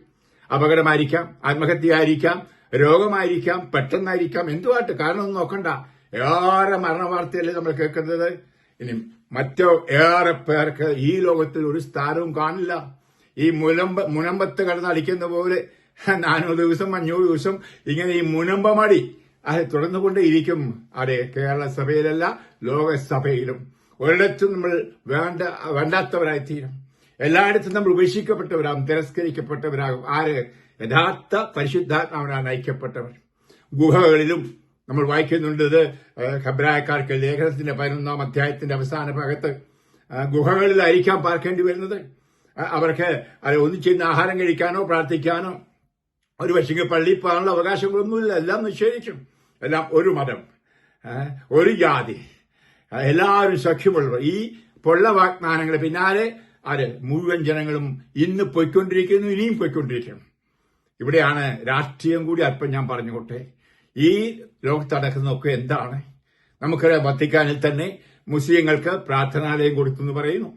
അപകടമായിരിക്കാം ആത്മഹത്യയായിരിക്കാം രോഗമായിരിക്കാം പെട്ടെന്നായിരിക്കാം എന്തുമായിട്ട്? കാരണമൊന്നും നോക്കണ്ട. ഏറെ മരണവാർത്തയല്ലേ നമ്മൾ കേൾക്കുന്നത്? ഇനി മറ്റോ ഏറെ പേർക്ക് ഈ ലോകത്തിൽ ഒരു സ്ഥാനവും കാണില്ല. ഈ മുനമ്പ മുനമ്പത്ത് കടന്നടിക്കുന്ന പോലെ നാനൂറ് ദിവസം അഞ്ഞൂറ് ദിവസം ഇങ്ങനെ ഈ മുനമ്പമടി അത് തുടർന്നുകൊണ്ടേയിരിക്കും. അതെ കേരള സഭയിലല്ല ലോകസഭയിലും. ഒരിടത്തും നമ്മൾ വേണ്ട വേണ്ടാത്തവരായി തീരും എല്ലായിടത്തും നമ്മൾ ഉപേക്ഷിക്കപ്പെട്ടവരാകും തിരസ്കരിക്കപ്പെട്ടവരാകും. ആര്? യഥാർത്ഥ പരിശുദ്ധാത്മാവിനാണ് നയിക്കപ്പെട്ടവർ. ഗുഹകളിലും നമ്മൾ വായിക്കുന്നുണ്ട് ഇത് ഹബ്രായക്കാർക്ക് ലേഖനത്തിന്റെ പതിനൊന്നാം അധ്യായത്തിന്റെ അവസാന ഭാഗത്ത് ഗുഹകളിലായിരിക്കാൻ ഗുഹകളിലായിരിക്കാം പാർക്കേണ്ടി വരുന്നത്. അവർക്ക് അത് ഒന്നിച്ചിരുന്ന് ആഹാരം കഴിക്കാനോ പ്രാർത്ഥിക്കാനോ ഒരു പക്ഷേ പള്ളിയിൽ പോകാനുള്ള അവകാശങ്ങളൊന്നുമില്ല. എല്ലാം നിഷേധിക്കും. എല്ലാം ഒരു മതം. ഒരു ജാതി. എല്ലാവരും സഖ്യമുള്ളവർ. ഈ പൊള്ള വാഗ്ദാനങ്ങളെ പിന്നാലെ അത് മുഴുവൻ ജനങ്ങളും ഇന്ന് പോയിക്കൊണ്ടിരിക്കുന്നു ഇനിയും പോയിക്കൊണ്ടിരിക്കണം ഇവിടെയാണ് രാഷ്ട്രീയം കൂടി അല്പം ഞാൻ പറഞ്ഞുകൊട്ടെ ഈ ലോകത്ത് നടക്കുന്നതൊക്കെ എന്താണ്? നമുക്കറിയാം വത്തിക്കാനിൽ തന്നെ മുസ്ലിങ്ങൾക്ക് പ്രാർത്ഥനാലയം കൊടുത്തെന്ന് പറയുന്നു.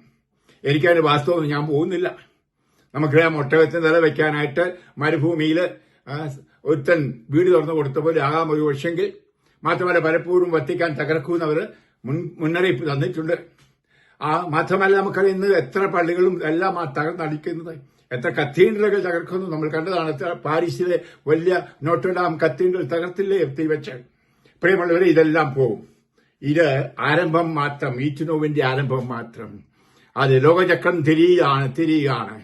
എനിക്കതിന് വാസ്തവം ഞാൻ പോകുന്നില്ല. നമുക്കറിയാം ഒട്ടകത്തിന് നില വയ്ക്കാനായിട്ട് മരുഭൂമിയിൽ ഒരുത്തൻ വീട് തുറന്നു കൊടുത്തപ്പോൾ ആകാം ഒരു പക്ഷെങ്കിൽ. മാത്രമല്ല പലപ്പോഴും വത്തിക്കാൻ തകർക്കുന്നവർ മുൻ മുന്നറിയിപ്പ് തന്നിട്ടുണ്ട്. ആ മാത്രമല്ല നമുക്കറിയാം ഇന്ന് എത്ര പള്ളികളും എല്ലാം തകർന്നടിക്കുന്നത് എത്ര കത്തീഡ്രലുകൾ തകർക്കുന്നു. നമ്മൾ കണ്ടതാണ് എത്ര പാരീസിലെ വലിയ നോട്ടർഡാം കത്തീഡ്രൽ തകർത്തില്ലേ? തീവച്ച് പ്രിയമുള്ളവരെ ഇതെല്ലാം പോകും ഇത് ആരംഭം മാത്രം ഈറ്റുനോവിന്റെ ആരംഭം മാത്രം. അത് ലോകചക്രം തിരിയാണ് തിരിയാണ്.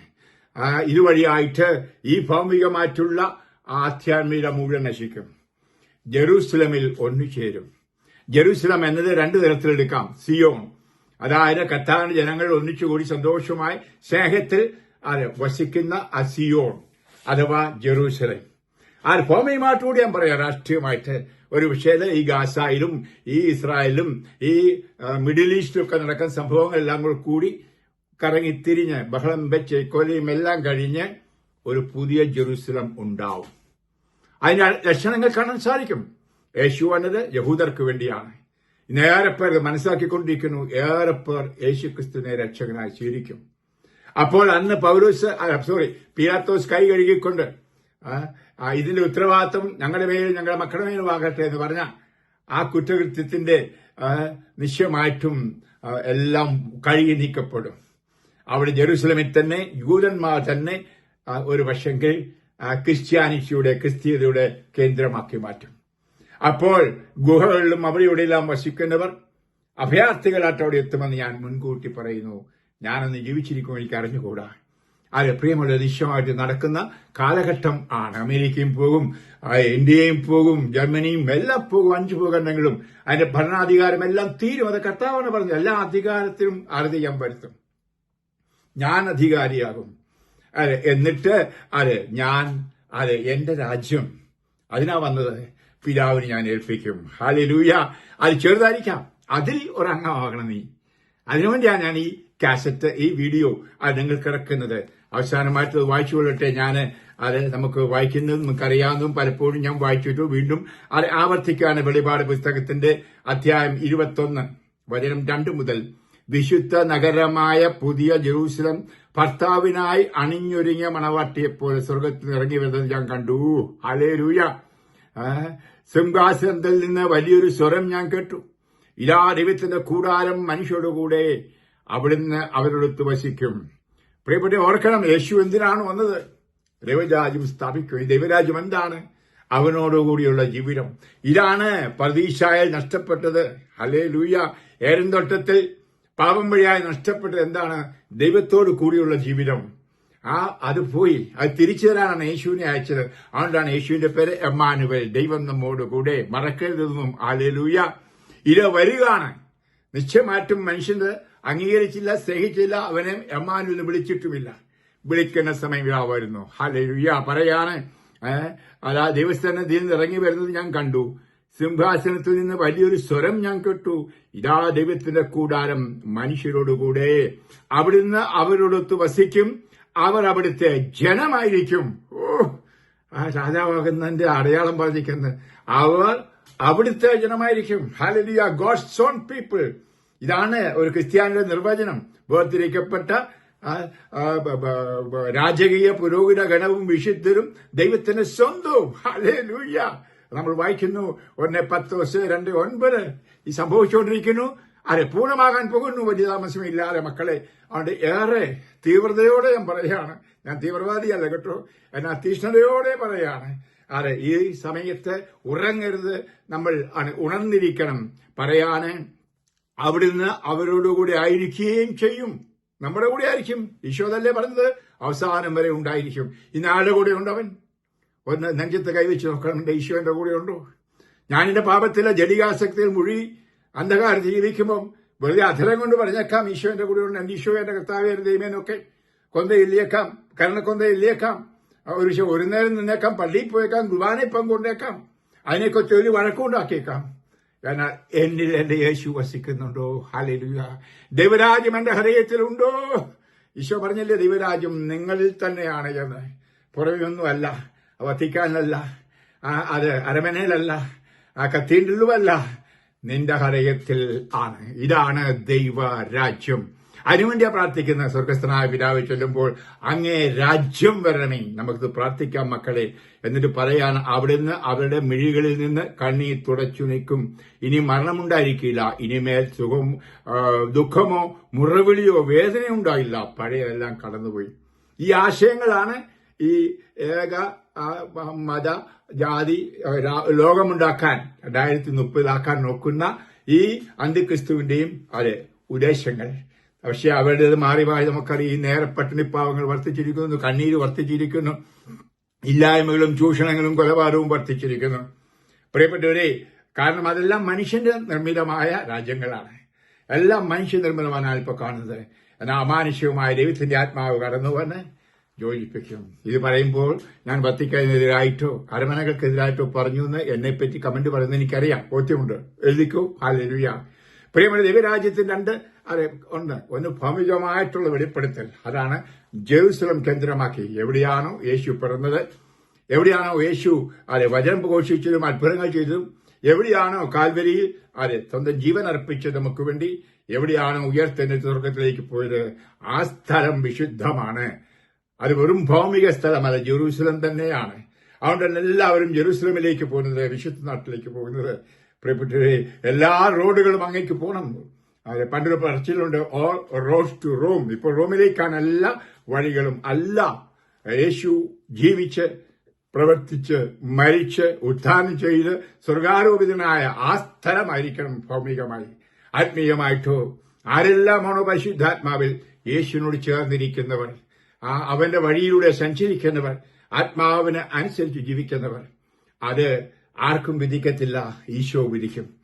ഇതുവഴിയായിട്ട് ഈ ഭൗമികമായിട്ടുള്ള ആധ്യാത്മിക മുഴുവൻ നശിക്കും. ജെറൂസലമിൽ ഒന്നു ചേരും. ജെറൂസലം എന്നത് രണ്ടു തരത്തിലെടുക്കാം. സിയോൺ. അതായത് കത്താൻ ജനങ്ങൾ ഒന്നിച്ചുകൂടി സന്തോഷമായി സ്നേഹത്തിൽ അത് വസിക്കുന്ന അസിയോൺ അഥവാ ജെറൂസലേം. ആ ഭൗമികമായിട്ടുകൂടി ഞാൻ പറയാം രാഷ്ട്രീയമായിട്ട്. ഒരു വിഷയത്തിൽ ഈ ഗാസയിലും ഈ ഇസ്രായേലും ഈ മിഡിൽ ഈസ്റ്റിലും ഒക്കെ നടക്കുന്ന സംഭവങ്ങളെല്ലാം കൂടെ കൂടി കറങ്ങിത്തിരിഞ്ഞ് ബഹളം വെച്ച് കൊലയും എല്ലാം കഴിഞ്ഞ് ഒരു പുതിയ ജെറൂസലം ഉണ്ടാവും. അതിന് ലക്ഷണങ്ങൾ കാണാൻ സാധിക്കും. യേശു വന്നത് യഹൂദർക്ക് വേണ്ടിയാണ്. ഇന്ന് ഏറെപ്പേർ മനസ്സിലാക്കിക്കൊണ്ടിരിക്കുന്നു. ഏറെപ്പേർ യേശുക്രിസ്തുവിനെ യേശു ക്രിസ്തുവിനെ രക്ഷകനായി സ്വീകരിക്കും. അപ്പോൾ അന്ന് പൗലോസ് സോറി പിയാത്തോസ് കൈ കഴുകിക്കൊണ്ട് ഇതിന്റെ ഉത്തരവാദിത്വം ഞങ്ങളുടെ മേലും ഞങ്ങളുടെ മക്കളുടെ മേലും ആകട്ടെ എന്ന് പറഞ്ഞ ആ കുറ്റകൃത്യത്തിന്റെ നിശ്ചയമായിട്ടും എല്ലാം കഴുകി നീക്കപ്പെടും. അവിടെ ജെറൂസലമിൽ തന്നെ യൂതന്മാർ തന്നെ ഒരു പക്ഷെങ്കിൽ ക്രിസ്ത്യാനിറ്റിയുടെ ക്രിസ്തീയതയുടെ കേന്ദ്രമാക്കി മാറ്റും. അപ്പോൾ ഗുഹകളിലും അവിടെ ഇവിടെയെല്ലാം വസിക്കുന്നവർ അഭയാർത്ഥികളായിട്ട് അവിടെ എത്തുമെന്ന് ഞാൻ മുൻകൂട്ടി പറയുന്നു. ഞാനൊന്ന് ജീവിച്ചിരിക്കും എനിക്ക് അറിഞ്ഞുകൂടാ അത് പ്രിയമുള്ള നിശ്ചയമായിട്ട് നടക്കുന്ന കാലഘട്ടം ആണ്. അമേരിക്കയും പോകും ഇന്ത്യയും പോകും ജർമ്മനിയും എല്ലാം പോകും അഞ്ചു ഭൂഖണ്ഡങ്ങളും. അതിന്റെ ഭരണാധികാരം എല്ലാം തീരും. അത് കർത്താവാണ് പറഞ്ഞത്. എല്ലാ അധികാരത്തിലും അറുതി ഞാൻ വരുത്തും. ഞാൻ അധികാരിയാകും. അതെ എന്നിട്ട് അതെ ഞാൻ അതെ എന്റെ രാജ്യം. അതിനാ വന്നത്? പിതാവിന് ഞാൻ ഏൽപ്പിക്കും. ഹാലിലൂയ അത് ചെറുതായിരിക്കാം. അതിൽ ഒരംഗമാകണം നീ. അതിനുവേണ്ടിയാണ് ഞാൻ ഈ കാസറ്റ് ഈ വീഡിയോ അത് നിങ്ങൾക്ക് ഇറക്കുന്നത് അവസാനമായിട്ട് വായിച്ചു കൊള്ളട്ടെ. ഞാൻ അത് നമുക്ക് വായിക്കുന്നതും നമുക്ക് അറിയാവുന്നതും പലപ്പോഴും ഞാൻ വായിച്ചിട്ടു വീണ്ടും അത് ആവർത്തിക്കുകയാണ് വെളിപാട് പുസ്തകത്തിന്റെ അധ്യായം ഇരുപത്തൊന്ന് വചനം രണ്ട് മുതൽ. വിശുദ്ധ നഗരമായ പുതിയ ജെറൂസലം ഭർത്താവിനായി അണിഞ്ഞൊരുങ്ങിയ മണവാട്ടിയെപ്പോലെ സ്വർഗത്തിൽ ഇറങ്ങി വരുന്നത് ഞാൻ കണ്ടു. അലേ ലൂയ സിംഹാസനത്തിൽ നിന്ന് വലിയൊരു സ്വരം ഞാൻ കേട്ടു. ഇതാ ദൈവത്തിന്റെ കൂടാരം മനുഷ്യരോടുകൂടെ അവിടുന്ന് അവരോടൊത്ത് വസിക്കും. പ്രിയപ്പെട്ട ഓർക്കണം യേശു എന്തിനാണ് വന്നത്? ദൈവരാജ്യം സ്ഥാപിക്കും ദൈവരാജ്യം എന്താണ്? അവനോടുകൂടിയുള്ള ജീവിതം. ഇതാണ് പ്രതീക്ഷയിൽ നഷ്ടപ്പെട്ടത്. ഹലേ ലൂയ ഏരന്തോട്ടത്തിൽ പാപം വഴിയായി നഷ്ടപ്പെട്ടത്. എന്താണ്? ദൈവത്തോടു കൂടിയുള്ള ജീവിതം. ആ അത് പോയി. അത് തിരിച്ചു തരാനാണ് യേശുവിനെ അയച്ചത്. അതുകൊണ്ടാണ് യേശുവിന്റെ പേര് എമ്മാനുവൽ. ദൈവം നമ്മോട് കൂടെ മറക്കരുതെന്നും. ആലേലൂയ ഇര വരികയാണ്. നിശ്ചയമായിട്ടും മനുഷ്യന് അംഗീകരിച്ചില്ല സ്നേഹിച്ചില്ല. അവനെ എമ്മാനുവൽ വിളിച്ചിട്ടുമില്ല. വിളിക്കുന്ന സമയം ഇതാ വരുന്നു. ഹലലുയ പറയാണ് അതാ ദൈവസ്ഥാനത്തിൽ നിന്ന് ഇറങ്ങി വരുന്നത് ഞാൻ കണ്ടു. സിംഹാസനത്തിൽ നിന്ന് വലിയൊരു സ്വരം ഞാൻ കേട്ടു. ഇതാ ദൈവത്തിന്റെ കൂടാരം മനുഷ്യരോടുകൂടെ അവിടുന്ന് അവരോടൊത്ത് വസിക്കും. അവർ അവിടുത്തെ ജനമായിരിക്കും. ഓ ആ രാജാവാകുന്നതിന്റെ അടയാളം പറഞ്ഞിരിക്കുന്നത് അവർ അവിടുത്തെ ജനമായിരിക്കും. ഹാലലിയ ഗോഡ്സ് ഓൺ പീപ്പിൾ ഇതാണ് ഒരു ക്രിസ്ത്യാനിയുടെ നിർവചനം. വേർതിരിക്കപ്പെട്ട രാജകീയ പുരോഹിത ഗണവും വിശുദ്ധരും ദൈവത്തിന്റെ സ്വന്തവും. ഹാലൂയ്യ നമ്മൾ വായിക്കുന്നു ഒന്ന് പത്ത് വർഷം രണ്ട് ഒൻപത്. ഈ സംഭവിച്ചുകൊണ്ടിരിക്കുന്നു അരെ പൂർണമാകാൻ പോകുന്നു വലിയ താമസമില്ലാതെ മക്കളെ. അതുകൊണ്ട് ഏറെ തീവ്രതയോടെ ഞാൻ പറയുകയാണ് ഞാൻ തീവ്രവാദിയല്ല കേട്ടോ. എന്നാൽ തീഷ്ണതയോടെ പറയാണ്. അതെ ഈ സമയത്ത് ഉറങ്ങരുത്. നമ്മൾ ഉണർന്നിരിക്കണം. പറയാന് അവിടുന്ന് അവരോടുകൂടി ആയിരിക്കുകയും ചെയ്യും. നമ്മുടെ കൂടെ ആയിരിക്കും. ഈശോതല്ലേ പറഞ്ഞത്? അവസാനം വരെ ഉണ്ടായിരിക്കും. ഇന്ന് ആരുടെ കൂടെ ഉണ്ടവൻ ഒന്ന് നെഞ്ചത്ത് കൈവച്ച് നോക്കണം. എന്റെ ഈശോന്റെ കൂടെ ഉണ്ടോ? ഞാൻ എന്റെ പാപത്തിലെ ജടികാസക്തിയിൽ മുഴുകി അന്ധകാരത്തിൽ ജീവിക്കുമ്പം വെറുതെ അധരം കൊണ്ട് പറഞ്ഞേക്കാം. ഈശോന്റെ കൂടെ ഉണ്ട്. എന്റെ ഈശോ എന്റെ കർത്താവേ എന്റെ ഇല്ലേക്കാം. കരണക്കൊന്ത ഇല്ലേക്കാം. ഒരു ഒരു നേരം നിന്നേക്കാം. പള്ളിയിൽ പോയേക്കാം. കുർബാനയിൽ പങ്കുകൊണ്ടേക്കാം അതിനെയൊക്കെ ചൊല്ലി വഴക്കുണ്ടാക്കിയേക്കാം കാരണം എന്നിൽ എന്റെ യേശു വസിക്കുന്നുണ്ടോ? ഹാലലുയ ദൈവരാജ്യം എന്റെ ഹൃദയത്തിലുണ്ടോ? ഈശോ പറഞ്ഞില്ലേ ദൈവരാജ്യം നിങ്ങളിൽ തന്നെയാണ് എന്ന്. പുറമെയൊന്നുമല്ല. വത്തിക്കാനല്ല ആ, അത് അരമനയിലല്ല. ആ കത്തീൻഡ്രലുമല്ല നിന്റെ ഹൃദയത്തിൽ ആണ്. ഇതാണ് ദൈവ രാജ്യം അതിനുവേണ്ടിയാ പ്രാർത്ഥിക്കുന്ന സ്വർഗസ്ഥനായ പിതാവ് ചൊല്ലുമ്പോൾ അങ്ങേ രാജ്യം വരണേ നമുക്ക് പ്രാർത്ഥിക്കാം മക്കളെ. എന്നിട്ട് പറയാണ് അവിടുന്ന് അവരുടെ മിഴികളിൽ നിന്ന് കണ്ണീർ തുടച്ചു നിൽക്കും ഇനി മരണമുണ്ടായിരിക്കില്ല. ഇനിമേൽ സുഖം ദുഃഖമോ മുറവിളിയോ വേദനയോ ഉണ്ടായില്ല. പഴയതെല്ലാം കടന്നുപോയി. ഈ ആശയങ്ങളാണ് ഈ ഏക മത ജാതി ലോകമുണ്ടാക്കാൻ രണ്ടായിരത്തി മുപ്പതാക്കാൻ നോക്കുന്ന ഈ അന്തിക്രിസ്തുവിന്റെയും അതെ ഉദ്ദേശങ്ങൾ. പക്ഷെ അവരുടേത് മാറി മാറി നമുക്കറിയാം ഈ നേരെ പട്ടിണിപ്പാവങ്ങൾ വർദ്ധിച്ചിരിക്കുന്നു കണ്ണീര് വർദ്ധിച്ചിരിക്കുന്നു ഇല്ലായ്മകളും ചൂഷണങ്ങളും കൊലപാതകവും വർദ്ധിച്ചിരിക്കുന്നു. പ്രിയപ്പെട്ടവരെ കാരണം അതെല്ലാം മനുഷ്യന്റെ നിർമ്മിതമായ രാജ്യങ്ങളാണ്. എല്ലാം മനുഷ്യ നിർമ്മിതമാണ് ഇപ്പോൾ കാണുന്നത്. എന്നാൽ അമാനുഷികമായ ദൈവത്തിന്റെ ആത്മാവ് കടന്നു വന്ന് യോജിപ്പിക്കും ഇത് പറയുമ്പോൾ ഞാൻ വത്തിക്കാനെതിരായിട്ടോ അരമനകൾക്കെതിരായിട്ടോ പറഞ്ഞു എന്ന് എന്നെപ്പറ്റി കമന്റ് പറയുന്നത് എനിക്കറിയാം. ബോധ്യമുണ്ട്. എഴുതിക്കോ? ഹാലരുയ പ്രിയമുള്ള ദൈവരാജ്യത്തിൽ രണ്ട് അതെ ഉണ്ട്. ഒന്ന് ഭൗമികമായിട്ടുള്ള വെളിപ്പെടുത്തൽ. അതാണ് ജെറുസലം കേന്ദ്രമാക്കി. എവിടെയാണോ യേശു പിറന്നത് എവിടെയാണോ യേശു അതെ വചനം ഘോഷിച്ചതും അത്ഭുതങ്ങൾ ചെയ്തതും എവിടെയാണോ കാൽവരിയിൽ അതെ സ്വന്തം ജീവൻ അർപ്പിച്ചത് നമുക്ക് വേണ്ടി എവിടെയാണോ ഉയർത്തെ സ്വർഗത്തിലേക്ക് പോയത് ആ സ്ഥലം വിശുദ്ധമാണ്. അത് വെറും ഭൗമിക സ്ഥലമല്ല ജെറൂസലം തന്നെയാണ്. അതുകൊണ്ട് എല്ലാവരും ജെറൂസലമിലേക്ക് പോകുന്നത് വിശുദ്ധ നാട്ടിലേക്ക് പോകുന്നത്. പ്രിയപ്പെട്ടവരെ എല്ലാ റോഡുകളും അങ്ങേക്ക് പോകണം പണ്ടൊരു പറച്ചിലുണ്ട് ഓൾ റോഡ് ടു റോം ഇപ്പോൾ റോമിലേക്കാണ് എല്ലാ വഴികളും അല്ല. യേശു ജീവിച്ച് പ്രവർത്തിച്ച് മരിച്ച് ഉത്ഥാനം ചെയ്ത് സ്വർഗാരോപിതനായ ആ സ്ഥലമായിരിക്കണം ഭൗമികമായി ആത്മീയമായിട്ടോ. ആരെല്ലാമാണോ പരിശുദ്ധാത്മാവിൽ യേശുവിനോട് ചേർന്നിരിക്കുന്നവർ? ആ അവന്റെ വഴിയിലൂടെ സഞ്ചരിക്കുന്നവർ ആത്മാവിന് അനുസരിച്ച് ജീവിക്കുന്നവർ. അത് ആർക്കും വിധിക്കത്തില്ല ഈശോ വിധിക്കും.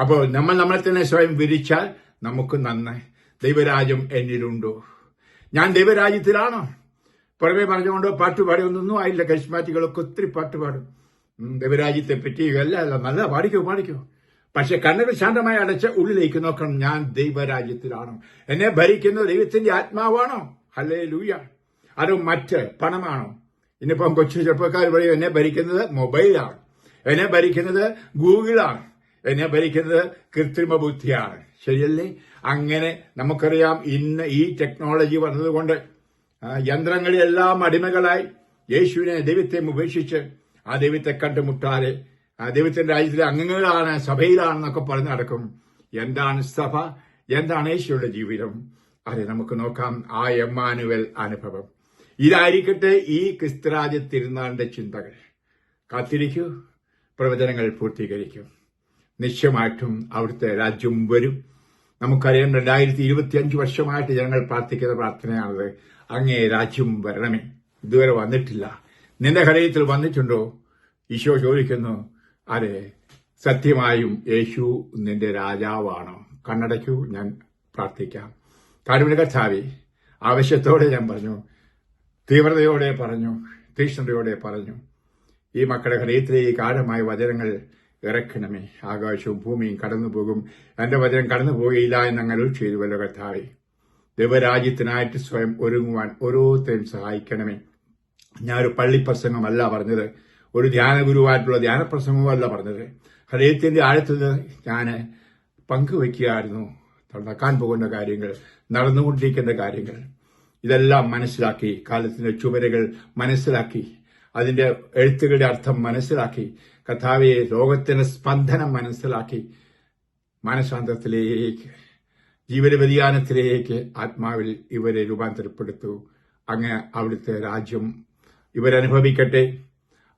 അപ്പോൾ നമ്മൾ നമ്മളെ തന്നെ സ്വയം വിധിച്ചാൽ നമുക്ക് നന്ന് ദൈവരാജ്യം എന്നിലുണ്ടോ? ഞാൻ ദൈവരാജ്യത്തിലാണോ? പുറമെ പറഞ്ഞുകൊണ്ട് പാട്ടുപാടി ഒന്നൊന്നും ആയില്ല. കരിസ്മാറ്റികളൊക്കെ ഒത്തിരി പാട്ടുപാടും പാടും. ദൈവരാജ്യത്തെ പറ്റി അല്ല അല്ല നല്ല പാടിക്കോ പാടിക്കോ. പക്ഷെ കണ്ണുകൾ ശാന്തമായി അടച്ച് ഉള്ളിലേക്ക് നോക്കണം. ഞാൻ ദൈവരാജ്യത്തിലാണോ? എന്നെ ഭരിക്കുന്ന ദൈവത്തിന്റെ ആത്മാവാണോ? അല്ലേ ലൂയ അതോ മറ്റ് പണമാണോ? ഇന്നിപ്പം കൊച്ചു ചെറുപ്പക്കാർ പറയും എന്നെ ഭരിക്കുന്നത് മൊബൈലാണ്. എന്നെ ഭരിക്കുന്നത് ഗൂഗിളാണ്. എന്നെ ഭരിക്കുന്നത് കൃത്രിമ ബുദ്ധിയാണ്. ശരിയല്ലേ? അങ്ങനെ നമുക്കറിയാം ഇന്ന് ഈ ടെക്നോളജി വന്നതുകൊണ്ട് യന്ത്രങ്ങളെല്ലാം അടിമകളായി. യേശുവിനെ ദൈവത്തെ ഉപേക്ഷിച്ച് ആ ദൈവത്തെ കണ്ടുമുട്ടാതെ ആ ദൈവത്തിന്റെ രാജ്യത്തിലെ അംഗങ്ങളാണ് സഭയിലാണെന്നൊക്കെ പറഞ്ഞ് നടക്കും. എന്താണ് സഭ? എന്താണ് യേശുവിന്റെ ജീവിതം? അതെ നമുക്ക് നോക്കാം. ആ എമ്മാനുവൽ അനുഭവം. ഇതായിരിക്കട്ടെ ഈ ക്രിസ്തുരാജ തിരുനാളിന്റെ ചിന്തകൾ. കാത്തിരിക്കൂ പ്രവചനങ്ങൾ പൂർത്തീകരിക്കും. നിശ്ചയമായിട്ടും അവിടുത്തെ രാജ്യം വരും. നമുക്കറിയാം രണ്ടായിരത്തി ഇരുപത്തി അഞ്ച് വർഷമായിട്ട് ജനങ്ങൾ പ്രാർത്ഥിക്കുന്ന പ്രാർത്ഥനയാണത്. അങ്ങേ രാജ്യം വരണമേ. ഇതുവരെ വന്നിട്ടില്ല. നിന്റെ ഹൃദയത്തിൽ വന്നിട്ടുണ്ടോ? ഈശോ ചോദിക്കുന്നു അതെ സത്യമായും യേശു നിന്റെ രാജാവാണ്. കണ്ണടയ്ക്കൂ ഞാൻ പ്രാർത്ഥിക്കാം. കാരുണ്യ കർത്താവി ആവശ്യത്തോടെ ഞാൻ പറഞ്ഞു തീവ്രതയോടെ പറഞ്ഞു തീക്ഷ്ണതയോടെ പറഞ്ഞു ഈ മക്കളുടെ ഈ കാലമായ വചനങ്ങൾ ഇറക്കണമേ. ആകാശവും ഭൂമിയും കടന്നു പോകും എന്റെ വചനം കടന്നു പോകുകയില്ല എന്ന് അങ്ങനെ ചെയ്തുവല്ലോ കർത്താവെ. ദൈവരാജ്യത്തിനായിട്ട് സ്വയം ഒരുങ്ങുവാൻ ഓരോരുത്തരും സഹായിക്കണമേ. ഞാൻ ഞാനൊരു പള്ളിപ്രസംഗമല്ല പറഞ്ഞത്. ഒരു ധ്യാന ഗുരുവായിട്ടുള്ള ധ്യാന പ്രസംഗമല്ല പറഞ്ഞത്. ഹൃദയത്തിന്റെ ആഴത്തിൽ ഞാൻ പങ്കുവെക്കുകയായിരുന്നു നടക്കാൻ പോകുന്ന കാര്യങ്ങൾ നടന്നുകൊണ്ടിരിക്കുന്ന കാര്യങ്ങൾ. ഇതെല്ലാം മനസ്സിലാക്കി കാലത്തിന്റെ ചുവരുകൾ മനസ്സിലാക്കി അതിന്റെ എഴുത്തുകളുടെ അർത്ഥം മനസ്സിലാക്കി കഥാവിയെ ലോകത്തിന്റെ സ്പന്ദനം മനസ്സിലാക്കി മനഃശാന്തത്തിലേക്ക് ജീവന വ്യതിയാനത്തിലേക്ക് ആത്മാവിൽ ഇവരെ രൂപാന്തരപ്പെടുത്തു. അങ്ങ് അവിടുത്തെ രാജ്യം ഇവരനുഭവിക്കട്ടെ.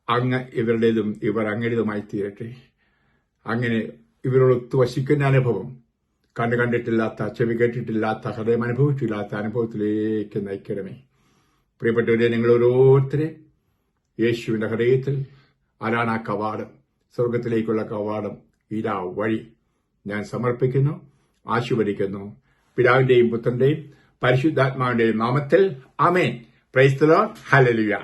അങ്ങ് ഇവരുടേതും ഇവർ അങ്ങയുടേതുമായി തീരട്ടെ അങ്ങനെ ഇവരോട് ഒത്തുവശിക്കുന്ന അനുഭവം കണ്ടു കണ്ടിട്ടില്ലാത്ത ചെവി കേട്ടിട്ടില്ലാത്ത ഹൃദയം അനുഭവിച്ചില്ലാത്ത അനുഭവത്തിലേക്ക് നയിക്കണമേ. പ്രിയപ്പെട്ടവരെ നിങ്ങൾ ഓരോരുത്തരെ യേശുവിന്റെ ഹൃദയത്തിൽ ആരാണ് ആ കവാടം? സ്വർഗത്തിലേക്കുള്ള കവാടം ഇതാ വഴി ഞാൻ സമർപ്പിക്കുന്നു ആശീർവദിക്കുന്നു. പിതാവിന്റെയും പുത്രന്റെയും പരിശുദ്ധാത്മാവിന്റെയും നാമത്തിൽ അമേൻ പ്രൈസ്തലോ ഹലലുയ